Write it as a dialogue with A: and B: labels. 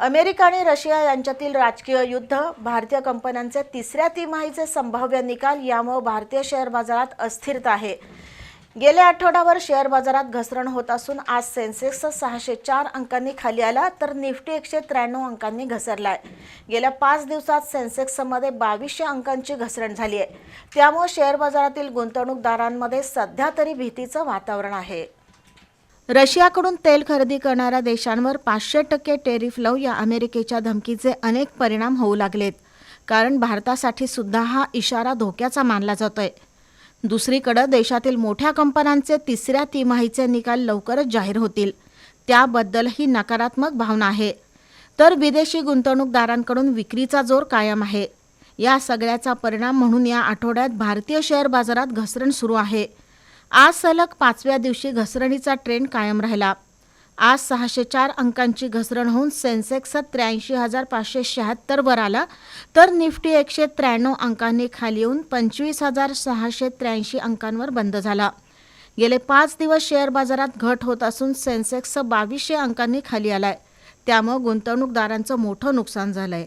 A: America आणि Russia यांच्यातील राजकीय युद्ध भारतीय कंपन्यांचे तिसऱ्या तिमाहीचे संभाव्य निकाल यामुळे भारतीय शेअर बाजारात अस्थिरता आहे. गेल्या आठवड्यावर शेअर बाजारात घसरण होत असून आज सेन्सेक्स सहाशे चार अंकांनी खाली आला तर निफ्टी एकशे त्र्याण्णव अंकांनी घसरलाय. गेल्या पाच दिवसात सेन्सेक्समध्ये बावीसशे अंकांची घसरण झाली आहे त्यामुळे शेअर बाजारातील गुंतवणूकदारांमध्ये सध्या तरी भीतीचं वातावरण आहे. रशियाकडून तेल खरेदी करणाऱ्या देशांवर पाचशे टक्के टेरिफ लावू या अमेरिकेच्या धमकीचे अनेक परिणाम होऊ लागलेत. कारण भारतासाठी सुद्धा हा इशारा धोक्याचा मानला जातोय. दुसरीकडं देशातील मोठ्या कंपन्यांचे तिसऱ्या तिमाहीचे निकाल लवकरच जाहीर होतील. त्याबद्दलही नकारात्मक भावना आहे. तर विदेशी गुंतवणूकदारांकडून विक्रीचा जोर कायम आहे. या सगळ्याचा परिणाम म्हणून या आठवड्यात भारतीय शेअर बाजारात घसरण सुरू आहे. आज सलग पाचव्या दिवशी घसरणीचा ट्रेंड कायम राहिला. आज सहाशे चार अंकांची घसरण होऊन सेन्सेक्स त्र्याऐंशी हजार पाचशे शहात्तरवर आला. तर निफ्टी एकशे त्र्याण्णव अंकांनी खाली येऊन पंचवीस हजार सहाशे त्र्याऐंशी अंकांवर बंद झाला. गेले पाच दिवस शेअर बाजारात घट होत असून सेन्सेक्स बावीसशे अंकांनी खाली आलाय. त्यामुळे गुंतवणूकदारांचं मोठं नुकसान झालंय.